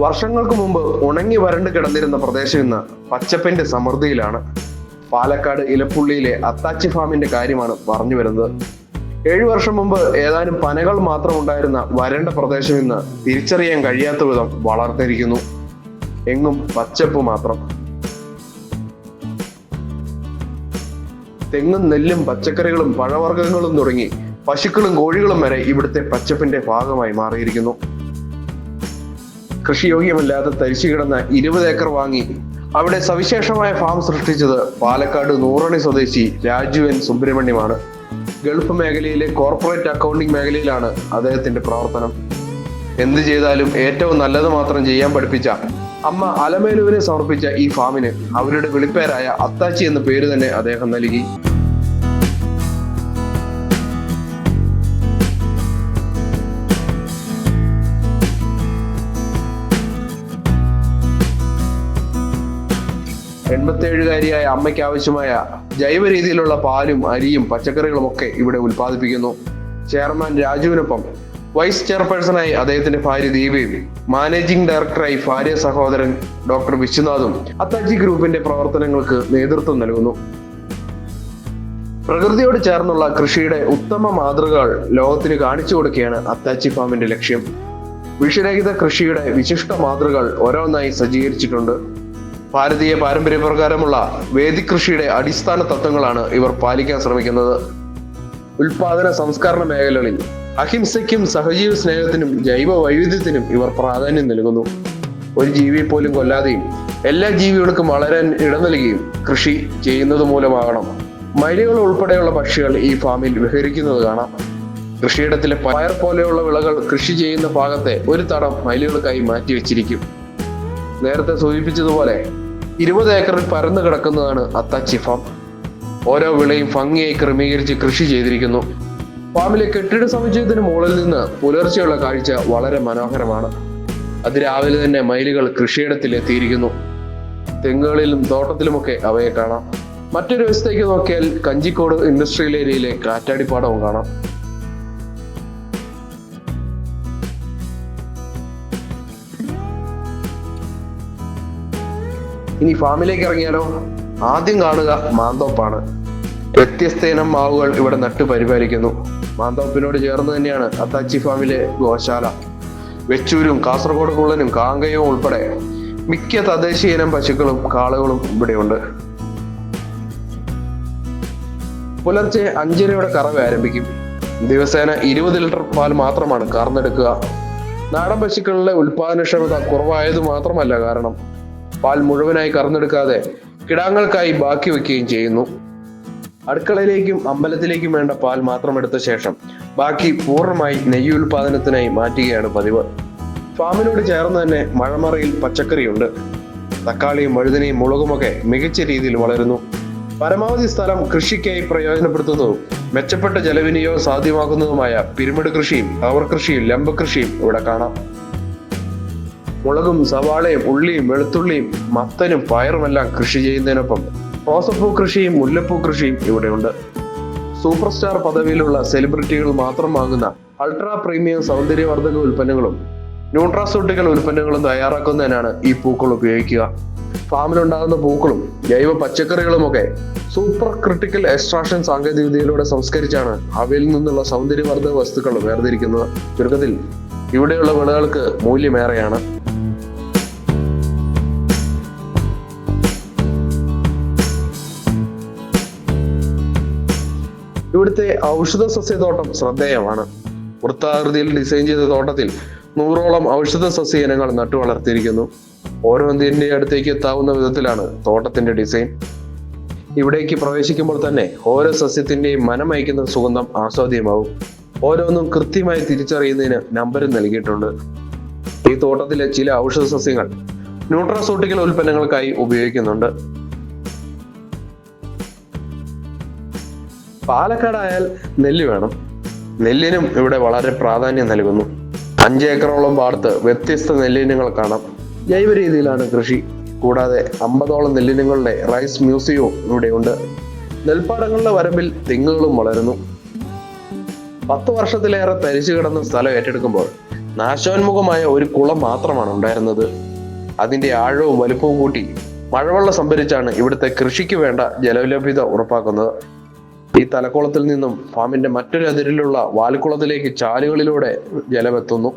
വർഷങ്ങൾക്ക് മുമ്പ് ഉണങ്ങി വരണ്ട് കിടന്നിരുന്ന പ്രദേശം ഇന്ന് പച്ചപ്പിന്റെ സമൃദ്ധിയിലാണ്. പാലക്കാട് ഇലപ്പുള്ളിയിലെ അത്താച്ചി ഫാമിന്റെ കാര്യമാണ് പറഞ്ഞു വരുന്നത്. ഏഴു വർഷം മുമ്പ് ഏതാനും പനകൾ മാത്രം ഉണ്ടായിരുന്ന വരണ്ട പ്രദേശം ഇന്ന് തിരിച്ചറിയാൻ കഴിയാത്ത വിധം വളർന്നിരിക്കുന്നു. എങ്ങും പച്ചപ്പ് മാത്രം. തെങ്ങും നെല്ലും പച്ചക്കറികളും പഴവർഗങ്ങളും തുടങ്ങി പശുക്കളും കോഴികളും വരെ ഇവിടുത്തെ പച്ചപ്പിന്റെ ഭാഗമായി മാറിയിരിക്കുന്നു. കൃഷിയോഗ്യമല്ലാതെ തരിച്ചു കിടന്ന ഇരുപത് ഏക്കർ വാങ്ങി അവിടെ സവിശേഷമായ ഫാം സൃഷ്ടിച്ചത് പാലക്കാട് നൂറണി സ്വദേശി രാജു എൻ സുബ്രഹ്മണ്യമാണ്. ഗൾഫ് മേഖലയിലെ കോർപ്പറേറ്റ് അക്കൗണ്ടിംഗ് മേഖലയിലാണ് അദ്ദേഹത്തിന്റെ പ്രവർത്തനം. എന്ത് ചെയ്താലും ഏറ്റവും നല്ലത് മാത്രം ചെയ്യാൻ പഠിപ്പിച്ച അമ്മ അലമേലുവിനെ സമർപ്പിച്ച ഈ ഫാമിന് അവരുടെ വിളിപ്പേരായ അത്താച്ചി എന്ന പേര് തന്നെ അദ്ദേഹം നൽകി. എൺപത്തേഴുകാരിയായ അമ്മയ്ക്ക് ആവശ്യമായ ജൈവ രീതിയിലുള്ള പാലും അരിയും പച്ചക്കറികളും ഒക്കെ ഇവിടെ ഉൽപ്പാദിപ്പിക്കുന്നു. ചെയർമാൻ രാജുവിനൊപ്പം വൈസ് ചെയർപേഴ്സണായി അദ്ദേഹത്തിന്റെ ഭാര്യ ദീപയും മാനേജിംഗ് ഡയറക്ടറായി ഭാര്യ സഹോദരൻ ഡോക്ടർ വിശ്വനാഥും അത്താജി ഗ്രൂപ്പിന്റെ പ്രവർത്തനങ്ങൾക്ക് നേതൃത്വം നൽകുന്നു. പ്രകൃതിയോട് ചേർന്നുള്ള കൃഷിയുടെ ഉത്തമ മാതൃകകൾ ലോകത്തിന് കാണിച്ചു കൊടുക്കുകയാണ് അത്താച്ചി ഫാമിന്റെ ലക്ഷ്യം. വിഷരഹിത കൃഷിയുടെ വിശിഷ്ട മാതൃകകൾ ഓരോന്നായി സജ്ജീകരിച്ചിട്ടുണ്ട്. ഭാരതീയ പാരമ്പര്യപ്രകാരമുള്ള വേദികൃഷിയുടെ അടിസ്ഥാന തത്വങ്ങളാണ് ഇവർ പാലിക്കാൻ ശ്രമിക്കുന്നത്. ഉൽപാദന സംസ്കരണ മേഖലകളിൽ അഹിംസയ്ക്കും സഹജീവ സ്നേഹത്തിനും ജൈവ വൈവിധ്യത്തിനും ഇവർ പ്രാധാന്യം നൽകുന്നു. ഒരു ജീവിയെ പോലും കൊല്ലാതെയും എല്ലാ ജീവികൾക്കും വളരാൻ ഇടം നൽകുകയും കൃഷി ചെയ്യുന്നത് മൂലമാകണം. മയിലുകൾ ഉൾപ്പെടെയുള്ള പക്ഷികൾ ഈ ഫാമിൽ വിഹരിക്കുന്നത് കാണാം. കൃഷിയിടത്തിലെ പയർ പോലെയുള്ള വിളകൾ കൃഷി ചെയ്യുന്ന ഭാഗത്തെ ഒരു തടം മയിലുകൾക്കായി മാറ്റിവെച്ചിരിക്കും. നേരത്തെ സൂചിപ്പിച്ചതുപോലെ ഇരുപത് ഏക്കറിൽ പരന്നു കിടക്കുന്നതാണ് അത്താച്ചി ഫാം. ഓരോ വിളയും ഭംഗിയായി ക്രമീകരിച്ച് കൃഷി ചെയ്തിരിക്കുന്നു. ഫാമിലെ കെട്ടിട സമുച്ചയത്തിന് മുകളിൽ നിന്ന് പുലർച്ചെയുള്ള കാഴ്ച വളരെ മനോഹരമാണ്. അതിരാവിലെ തന്നെ മയിലുകൾ കൃഷിയിടത്തിൽ എത്തിയിരിക്കുന്നു. തെങ്ങുകളിലും തോട്ടത്തിലുമൊക്കെ അവയെ കാണാം. മറ്റൊരു വശത്തേക്ക് നോക്കിയാൽ കഞ്ചിക്കോട് ഇൻഡസ്ട്രിയൽ ഏരിയയിലെ കാറ്റാടിപ്പാടവും കാണാം. ഇനി ഫാമിലേക്ക് ഇറങ്ങിയാലോ? ആദ്യം കാണുക മാന്തോപ്പാണ്. വ്യത്യസ്ത ഇനം മാവുകൾ ഇവിടെ നട്ടു പരിപാലിക്കുന്നു. മാന്തോപ്പിനോട് ചേർന്ന് തന്നെയാണ് അത്താച്ചി ഫാമിലെ ഗോശാല. വെച്ചൂരും കാസർഗോഡ് കുള്ളനും കാങ്കയവും ഉൾപ്പെടെ മിക്ക തദ്ദേശീയ ഇനം പശുക്കളും കാളുകളും ഇവിടെയുണ്ട്. പുലർച്ചെ അഞ്ചരയോടെ കറവ് ആരംഭിക്കും. ദിവസേന ഇരുപത് ലിറ്റർ പാൽ മാത്രമാണ് കറന്നെടുക്കുക. നാടൻ പശുക്കളിലെ ഉൽപാദനക്ഷമത കുറവായത് മാത്രമല്ല കാരണം. പാൽ മുഴുവനായി കറന്നെടുക്കാതെ കിടാങ്ങൾക്കായി ബാക്കി വെക്കുകയും ചെയ്യുന്നു. അടുക്കളയിലേക്കും അമ്പലത്തിലേക്കും വേണ്ട പാൽ മാത്രം എടുത്ത ശേഷം ബാക്കി പൂർണമായി നെയ്യ് ഉൽപാദനത്തിനായി മാറ്റുകയാണ് പതിവ്. ഫാമിനോട് ചേർന്ന് തന്നെ മഴമറയിൽ പച്ചക്കറിയുണ്ട്. തക്കാളിയും വഴുതനയും മുളകുമൊക്കെ മികച്ച രീതിയിൽ വളരുന്നു. പരമാവധി സ്ഥലം കൃഷിക്കായി പ്രയോജനപ്പെടുത്തുന്നതും മെച്ചപ്പെട്ട ജലവിനിയോഗം സാധ്യമാക്കുന്നതുമായ പിരമിഡ് കൃഷിയും അവർ കൃഷിയും ലംബ കൃഷിയും ഇവിടെ കാണാം. മുളകും സവാളയും ഉള്ളിയും വെളുത്തുള്ളിയും മത്തനും പയറുമെല്ലാം കൃഷി ചെയ്യുന്നതിനൊപ്പം റോസപ്പൂ കൃഷിയും മുല്ലപ്പൂ കൃഷിയും ഇവിടെയുണ്ട്. സൂപ്പർ സ്റ്റാർ പദവിയിലുള്ള സെലിബ്രിറ്റികൾ മാത്രം വാങ്ങുന്ന അൾട്രാ പ്രീമിയം സൗന്ദര്യവർദ്ധക ഉൽപ്പന്നങ്ങളും ന്യൂട്രാസ്യൂട്ടിക്കൽ ഉൽപ്പന്നങ്ങളും തയ്യാറാക്കുന്നതിനാണ് ഈ പൂക്കൾ ഉപയോഗിക്കുക. ഫാമിലുണ്ടാകുന്ന പൂക്കളും ജൈവ പച്ചക്കറികളുമൊക്കെ സൂപ്പർ ക്രിട്ടിക്കൽ എക്സ്ട്രാക്ഷൻ സാങ്കേതികവിദ്യയിലൂടെ സംസ്കരിച്ചാണ് അവയിൽ നിന്നുള്ള സൗന്ദര്യവർദ്ധക വസ്തുക്കൾ വേർതിരിക്കുന്നത്. ചുരുക്കത്തിൽ ഇവിടെയുള്ള വിളകൾക്ക് മൂല്യമേറെയാണ്. ഇവിടുത്തെ ഔഷധ സസ്യത്തോട്ടം ശ്രദ്ധേയമാണ്. വൃത്താകൃതിയിൽ ഡിസൈൻ ചെയ്ത തോട്ടത്തിൽ നൂറോളം ഔഷധ സസ്യ ഇനങ്ങൾ വളർത്തിയിരിക്കുന്നു. ഓരോന്നിന്റെ അടുത്തേക്ക് എത്താവുന്ന വിധത്തിലാണ് തോട്ടത്തിന്റെ ഡിസൈൻ. ഇവിടേക്ക് പ്രവേശിക്കുമ്പോൾ തന്നെ ഓരോ സസ്യത്തിന്റെയും മനമയക്കുന്ന സുഗന്ധം ആസ്വാദ്യമാവും. ഓരോന്നും കൃത്യമായി തിരിച്ചറിയുന്നതിന് നമ്പരും നൽകിയിട്ടുണ്ട്. ഈ തോട്ടത്തിലെ ചില ഔഷധ സസ്യങ്ങൾ ന്യൂട്രാസൂട്ടിക്കൽ ഉൽപ്പന്നങ്ങൾക്കായി ഉപയോഗിക്കുന്നുണ്ട്. പാലക്കാടായാൽ നെല്ല് വേണം. നെല്ലിനും ഇവിടെ വളരെ പ്രാധാന്യം നൽകുന്നു. അഞ്ച് ഏക്കറോളം പാടത്ത് വ്യത്യസ്ത നെല്ലിനങ്ങൾ കാണാം. ജൈവ രീതിയിലാണ് കൃഷി. കൂടാതെ അമ്പതോളം നെല്ലിനങ്ങളുടെ റൈസ് മ്യൂസിയവും ഇവിടെയുണ്ട് നെൽപ്പാടങ്ങളുടെ വരമ്പിൽ തെങ്ങുകളും വളരുന്നു. പത്ത് വർഷത്തിലേറെ തരിച്ചു കിടന്ന സ്ഥലം ഏറ്റെടുക്കുമ്പോൾ നാശോന്മുഖമായ ഒരു കുളം മാത്രമാണ് ഉണ്ടായിരുന്നത്. അതിന്റെ ആഴവും വലുപ്പവും കൂട്ടി മഴവെള്ളം സംഭരിച്ചാണ് ഇവിടുത്തെ കൃഷിക്ക് വേണ്ട ജലലഭ്യത ഉറപ്പാക്കുന്നത്. ഈ തലക്കുളത്തിൽ നിന്നും ഫാമിന്റെ മറ്റൊരു അതിരിലുള്ള വാൽക്കുളത്തിലേക്ക് ചാലുകളിലൂടെ ജലമെത്തുന്നു.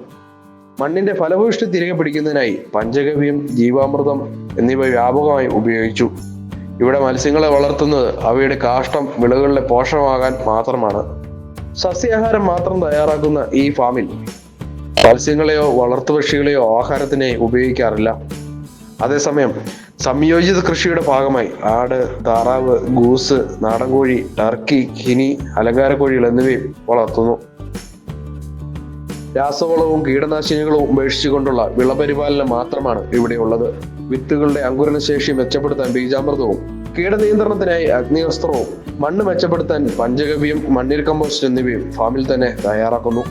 മണ്ണിന്റെ ഫലഭൂഷ്ടി തിരികെ പിടിക്കുന്നതിനായി പഞ്ചഗവ്യം ജീവാമൃതം എന്നിവ വ്യാപകമായി ഉപയോഗിച്ചു. ഇവിടെ മത്സ്യങ്ങളെ വളർത്തുന്നത് അവയുടെ കാഷ്ടം വിളകളിലെ പോഷകമാകാൻ മാത്രമാണ്. സസ്യാഹാരം മാത്രം തയ്യാറാക്കുന്ന ഈ ഫാമിൽ മത്സ്യങ്ങളെയോ വളർത്തുപക്ഷികളെയോ ആഹാരത്തിനായി ഉപയോഗിക്കാറില്ല. അതേസമയം സംയോജിത കൃഷിയുടെ ഭാഗമായി ആട് താറാവ് ഗൂസ് നാടൻ കോഴി ടർക്കി കിനി അലങ്കാരക്കോഴികൾ എന്നിവയും വളർത്തുന്നു. രാസവളവും കീടനാശിനികളും ഉപേക്ഷിച്ചുകൊണ്ടുള്ള വിളപരിപാലനം മാത്രമാണ് ഇവിടെയുള്ളത് വിത്തുകളുടെ അങ്കുരശേഷി മെച്ചപ്പെടുത്താൻ ബീജാമൃതവും കീടനിയന്ത്രണത്തിനായി അഗ്നിവസ്ത്രവും മണ്ണ് മെച്ചപ്പെടുത്താൻ പഞ്ചഗവ്യം മണ്ണിര കമ്പോസ്റ്റ് എന്നിവയും ഫാമിൽ തന്നെ തയ്യാറാക്കുന്നു.